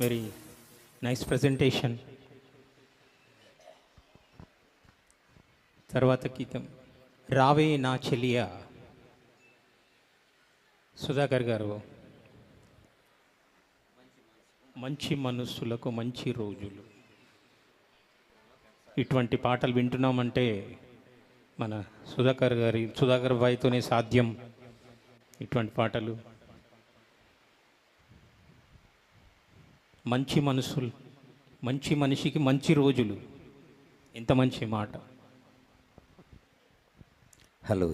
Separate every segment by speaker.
Speaker 1: Very nice presentation తర్వాత గీతం రావే నా చెలియ. సుధాకర్ గారు మంచి మనస్సులకు మంచి రోజులు. ఇటువంటి పాటలు వింటున్నామంటే మన సుధాకర్ గారి సుధాకర్ భాయ్తోనే సాధ్యం ఇటువంటి పాటలు. మంచి మనసులు మంచి మనిషికి మంచి రోజులు ఎంత మంచి మాట
Speaker 2: హలో.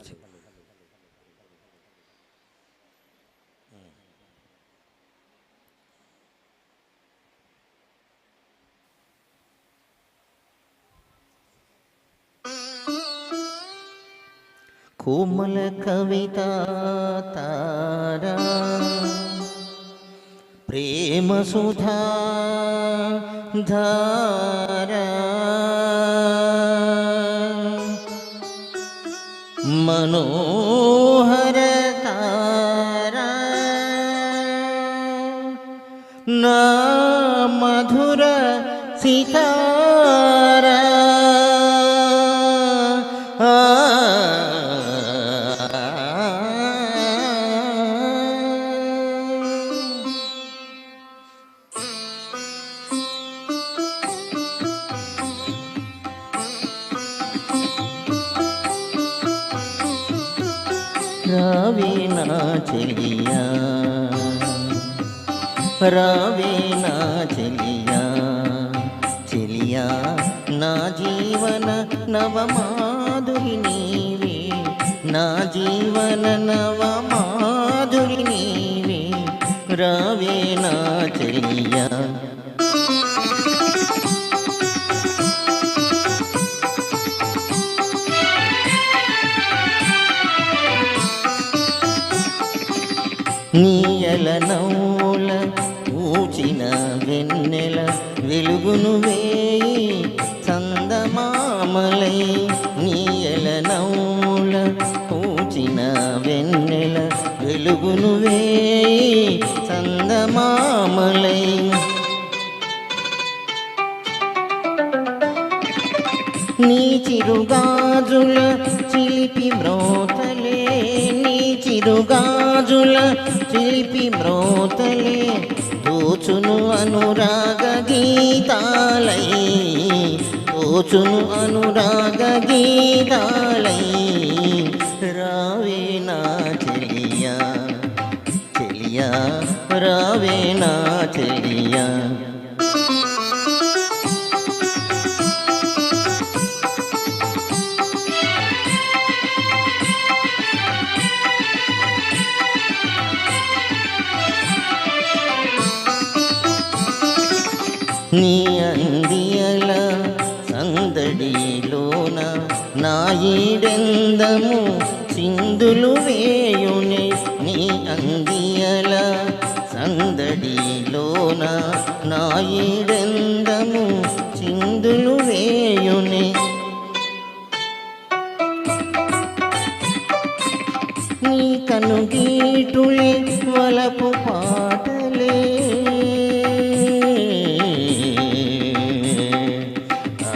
Speaker 2: కోమల కవిత తారా প্রেম সুধা ধারা। মনোহর তারা। না মধুর সীতা రావే నా చెలియా రావే నా చెలియా చెలియా నా జీవన నవమాధురి నీవే నా జీవన నవమాధురి నీవే నీయల నవ్వుల ఊచిన వెన్నెల వెలుగును వేయి చందమామలై నీయల నవ్వుల ఊచిన వెన్నెల వెలుగును వేయి చందమామలై. నీ చిరుగాజుల చిలిపి మ్రోతలే నీ చిరుగాజుల చిలిపి మ్రోతలే తోచును అనురాగ గీతాలై. తోచును అనురాగ గీతాలై. రావేనా చెలియా చెలియా రావేనా చెలియా. నీ అందియల సందడిలోన నాయిడెందము ఈడెందము సింధులు వేయునే నీ అందియల సందడిలోన నాయిడెందము ఈడెందము సింధులు వేయునే. నీ కనుగీటులే వలపు పాటలే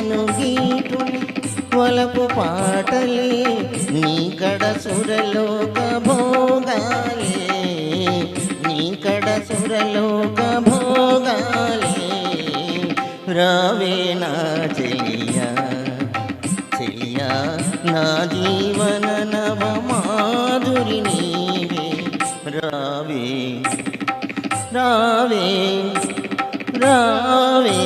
Speaker 2: నీ కను గీటుని వలపు పాటలే నీ కడ సురలోక భోగాలే. నీ కడ సురలోక భోగాలే. రావే నా చెలియా చెలియా నా జీవన నవ మాధురి నీవే. రావే రావే రావే.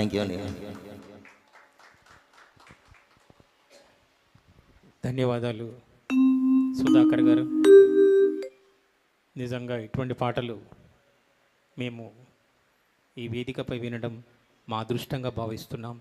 Speaker 2: థ్యాంక్ యూ అండి
Speaker 1: ధన్యవాదాలు సుధాకర్ గారు. నిజంగా ఇటువంటి పాటలు మేము ఈ వేదికపై వినడం మా అదృష్టంగా భావిస్తున్నాం.